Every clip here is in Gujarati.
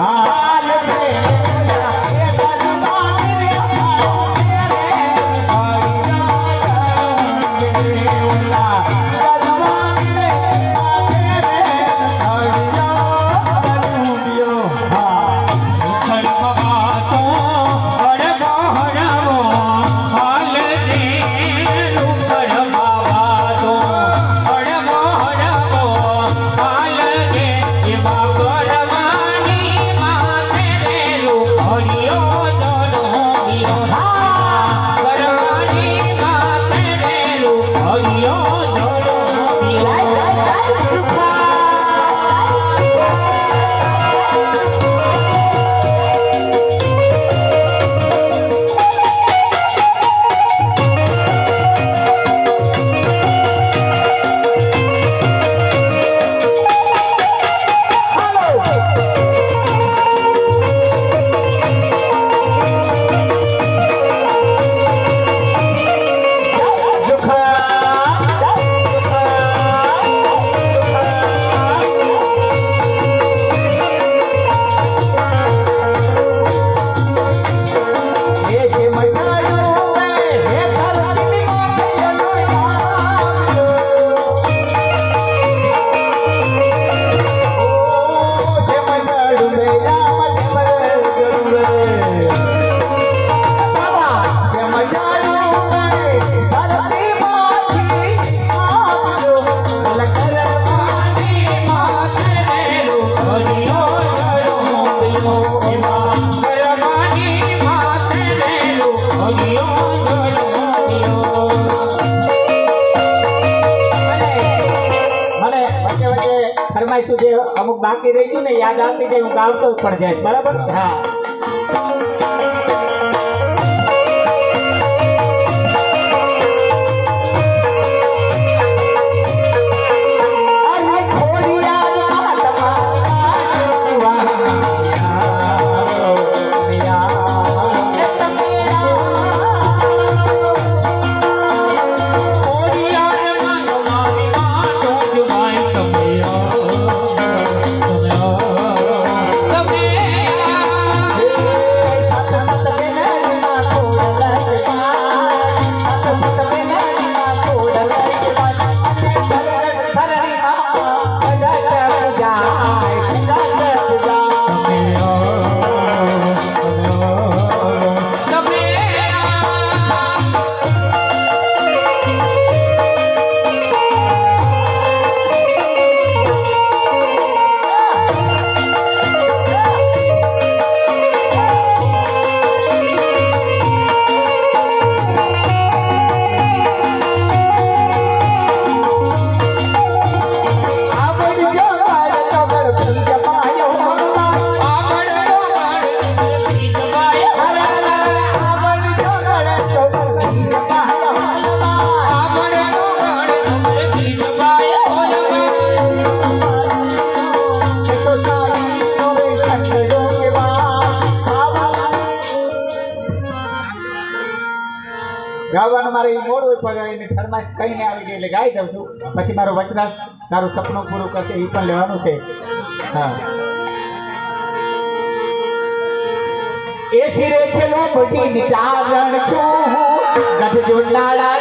Ah. બાકી રહી ગયું ને યાદ આવતી જાય હું ગાવતો પણ જઈશ. બરાબર? હા. ગાવાનું મારે એ મોડું પણ એની ફરમાઈશ કહીને આવી ગઈ એટલે ગાઈ દઉં છું. પછી મારો વચનાશ તારું સપનું પૂરું કરશે એ પણ લેવાનું છે. હા. એ સિરે છે મોટી ચારણ છું હું. ગઢ જોડાળા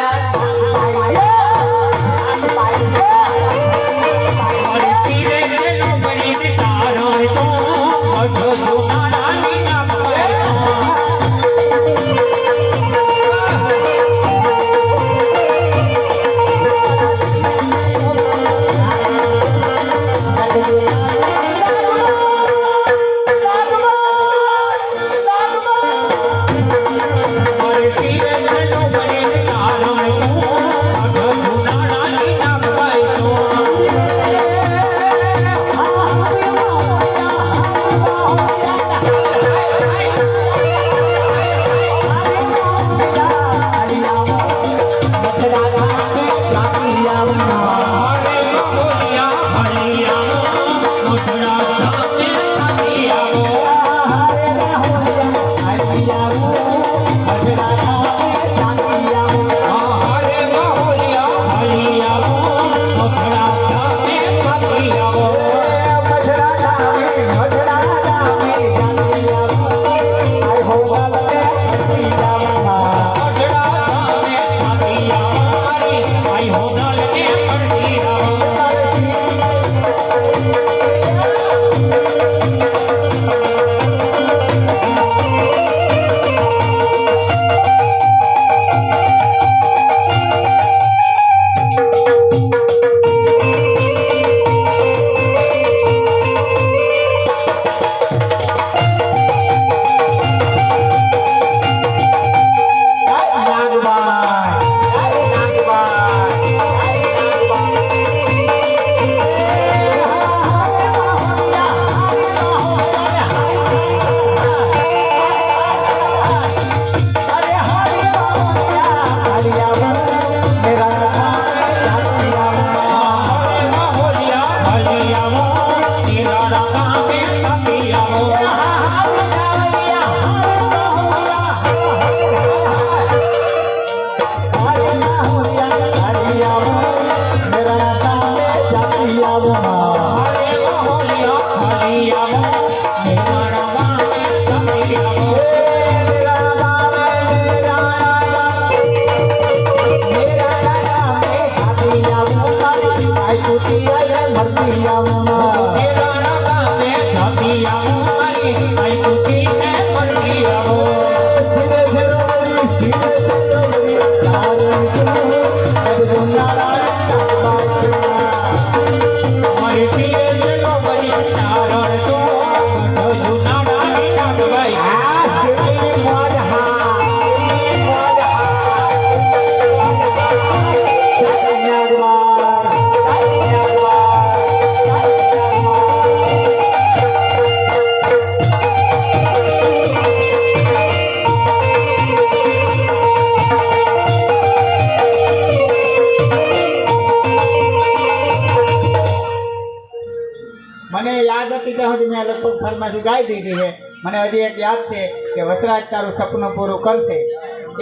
મને યાદ હતી ત્યાં સુધી મેં લગભગ ફરમાઈશ ગાઈ દીધી છે. મને હજી એક યાદ છે કે વસરાજ તારું સપનું પૂરું કરશે.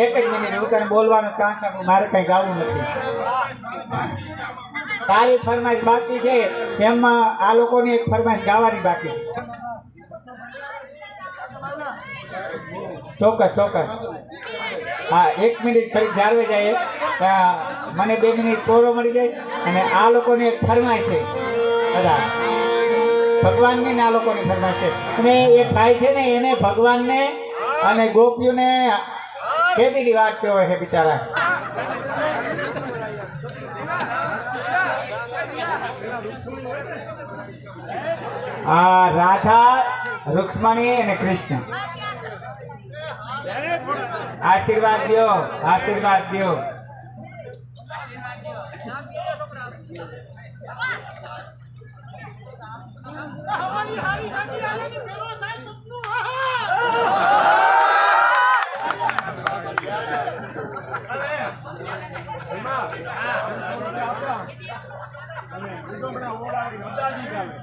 એક જ મિનિટ, હું તને બોલવાનો ચાન્સ આપું, મારે કંઈ ગાવું નથી. તારી ફરમાઈશ બાકી છે તેમાં આ લોકોની એક ફરમાઈશ ગાવાની બાકી છે. ચોક્કસ ચોક્કસ. હા, એક મિનિટ ફરી જાળવે જાય ત્યાં મને બે મિનિટ કોરો મળી જાય અને આ લોકોની એક ફરમાઈશ છે. બધા. ભગવાનની ને આ લોકોની ફરમાશ છે અને એ ભાઈ છે ને, એને ભગવાનને અને ગોપીઓને ખેતીની વાત છે છે બિચારા. આ રાધા, રુક્ષ્મણી અને કૃષ્ણ. આશીર્વાદ દ્યો આશીર્વાદ દ્યો.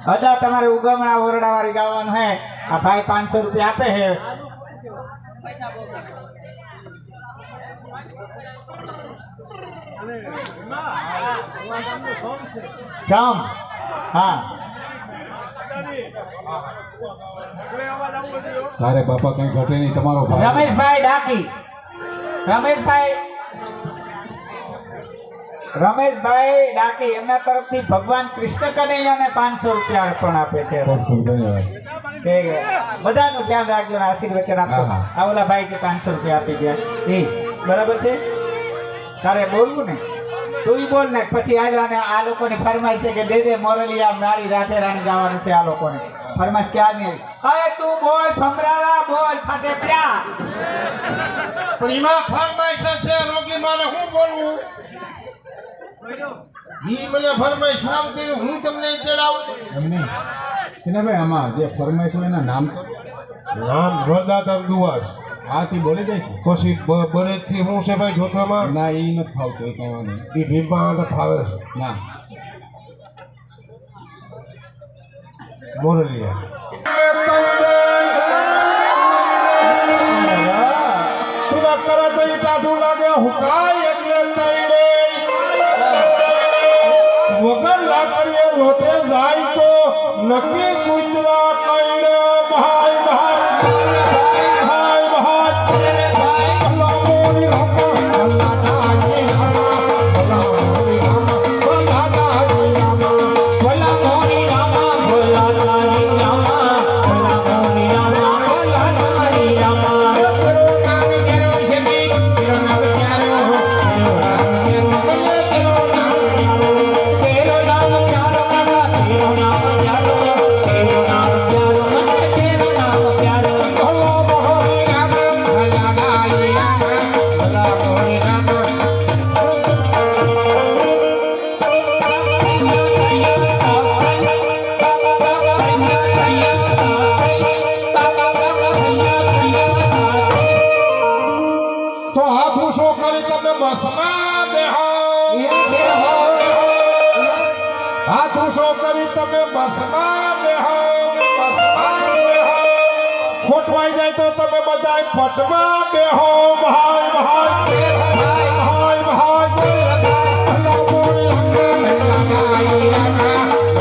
અદા તમારે ઉગમણા ઓરડા વાળી ગાવાનું હે. આ ભાઈ પાંચસો રૂપિયા આપે છે જમ. હા. તારે બાપા કઈ ઘટે નહીં તમારો રમેશભાઈ ડાકી. રમેશભાઈ. રમેશભાઈ ડાકી એમના તરફથી ભગવાન કૃષ્ણ કનૈયાને પાંચસો રૂપિયા અર્પણ આપે છે. બધાનું ધ્યાન રાખજો ને આશીર્વચન આપો. આ ઓલા ભાઈ છે પાંચસો રૂપિયા આપી ગયા. એ બરાબર છે? તારે બોલવું ને? તું બોલ ને પછી આજે ને આ લોકોની ફરમાઈશ છે કે દે દે મોરલિયા નાળી રાતે રાણી ગાવાનું છે આ લોકોને. ફરમાઈશ ક્યાં નહીં અરે તું બોલ ફમરાળા બોલ ફતે પ્યા પણ એમાં ફરમાઈશ છે રોગી મારે શું બોલવું? ઈ મને ફરમાઈશ આવતી હું તમને ચડાવું? એમ નહીં. સિનાભાઈ આમાં જે ફરમાઈશ હોય એના નામ? તો નામ વરદાતા દુવાસ આથી બોલે જાય છે? પછી બરે થી હું છે ભાઈ જોતામાં ના એ નથી ફાવતું એ કહેવા નહીં ઈ ભીમમાં ફાવે છે. ના. મોરલિયા હુકાય એટલે વગર લાકડીએ લોટે જાય તો નક્કી કૂતરા બસમાં બેહો હાથ ઊંચો કરી તમે બસમાં બેહો ખોટવાઈ જાય તો તમે બધાય પટમાં બેહો ભાઈ ભાઈ ભાઈ ભાઈ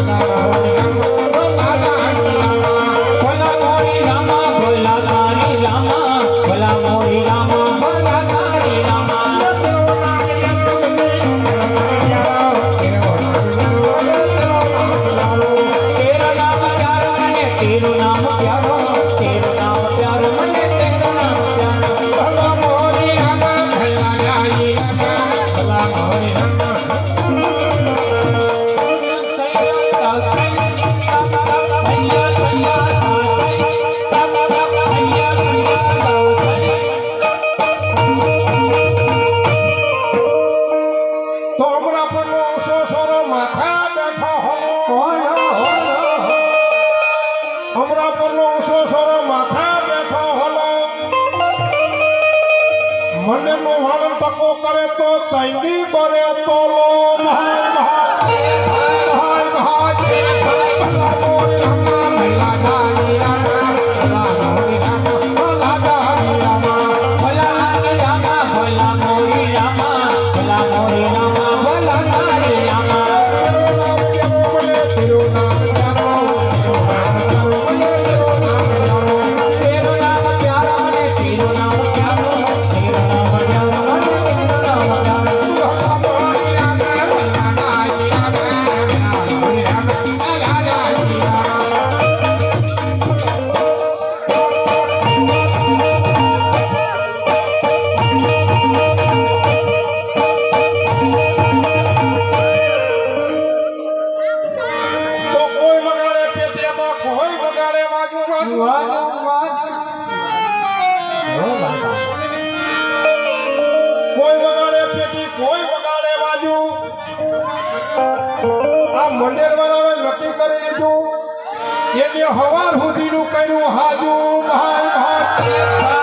અલ્લાહ তাই পরে তোলো એટલે હવાર સુધીનું કર્યું હાજુ ભાઈ મહાય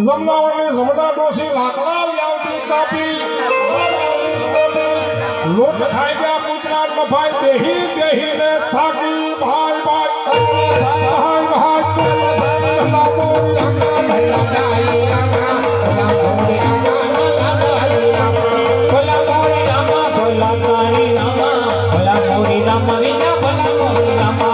જમલા વળી જમલા ડોસી લાકડા યાદી કાપી લોટ ખાઈ ગયા ગુજરાતમાં ભાઈ બેહી બેહીને થાકી ભાઈ ભલા મોરી રામા વિના ભલા મોરી રામા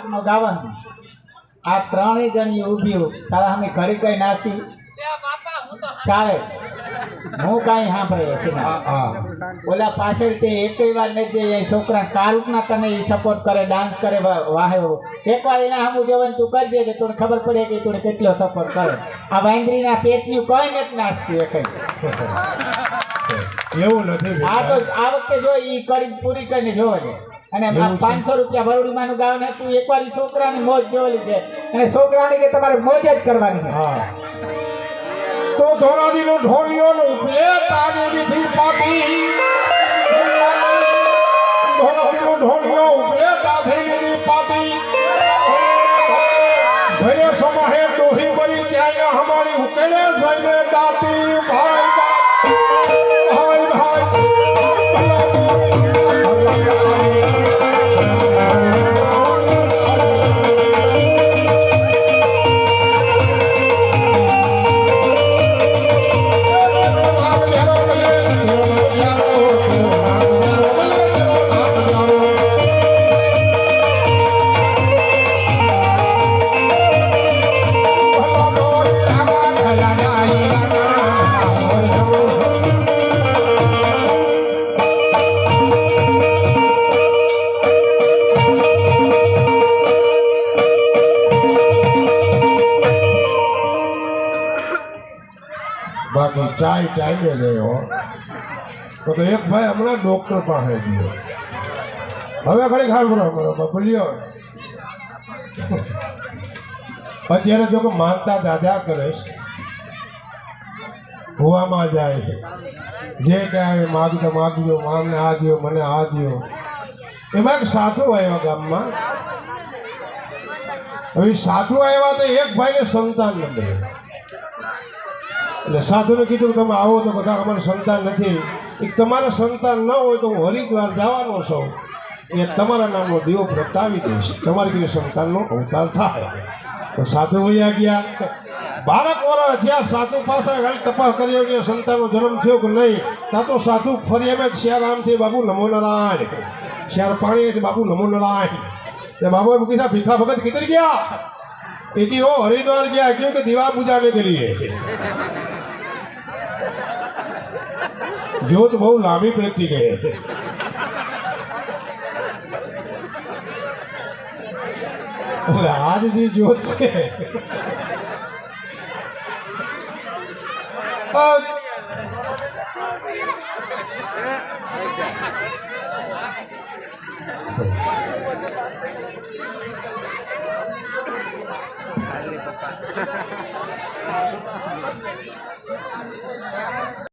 કારુક નો ગાવાનું આ ત્રણેય જણી ઊભી તારા અમે ઘડી કઈ નાસી? ચાલે. હું કાંઈ સાંભળે છે ના. ઓલા પાછળ તે એકેય વાર નથી જઈ છોકરા કારુકના તને સપોર્ટ કરે ડાન્સ કરે વાહે એકવાર એના સામું જવાનું તું કરજે કે તને ખબર પડે કે તું કેટલો સપોર્ટ કરે. આ વાંદરીના પેટનું કોઈ નથી નાચતું એ એવું નથી આ તો આ વખતે જો ઈ કરી પૂરી કરીને જોવે છે અને આ પાંચસો રૂપિયા ભરડીમાંનું ગાવ ને તું એકવાર છોકરાની મોજ જોયેલી છે અને છોકરાની કે તમારે મોજ જ કરવાની છે. હા. તો ધોરાજીનો ઢોલિયો નો ઉપલે તારી દીધી ધોરાજી નો ઢોલિયો ઉપલે તારી દીધી પાપી. ભરે સમાહે દોહી પડી ત્યાં અમારી ઉકેલે જઈને દાટી. ટાઈમે ગયો. તો તો એક ભાઈ હમણાં ડોક્ટર પાસે ગયો હવે ખરી ખાવ બોલ્યો. અત્યારે જો કે માનતા દાદા કરે ભૂવામાં જાય જે કાંઈ માગતો માગજો મામને આ દો મને આ દો એમાં એક સાધુ આવ્યા ગામમાં. હવે સાધુ આવ્યા તો એક ભાઈને સંતાન ન એટલે સાધુને કીધું તમે આવો તો બધા અમારે સંતાન નથી. એક તમારા સંતાન ન હોય તો હું હરિદ્વાર જવાનો છું. એ તમારા નામનો દીવો પ્રગટાવી દઈશ. તમારી કીધું સંતાનનો અવતાર થાય. તો સાધુ વૈયા ગયા. બાળક વર્ષ જ્યાં સાધુ પાસે ખાલી તપાસ કર્યો કે સંતાનનો જન્મ થયો કે નહીં, ત્યાં તો સાધુ ફરી એમ આમથી બાબુ નમો નારાયણ. શ્યાર પાણી બાબુ નમો નારાયણ. તે બાબુ એમ કીધા ભીખા ભગત કિધર ગયા? क्योंकि वो हरिद्वार गया क्योंकि दीवा बुझाने के लिए। जो तो बहु लामी प्रति गए थे आज भी जो से Thank you.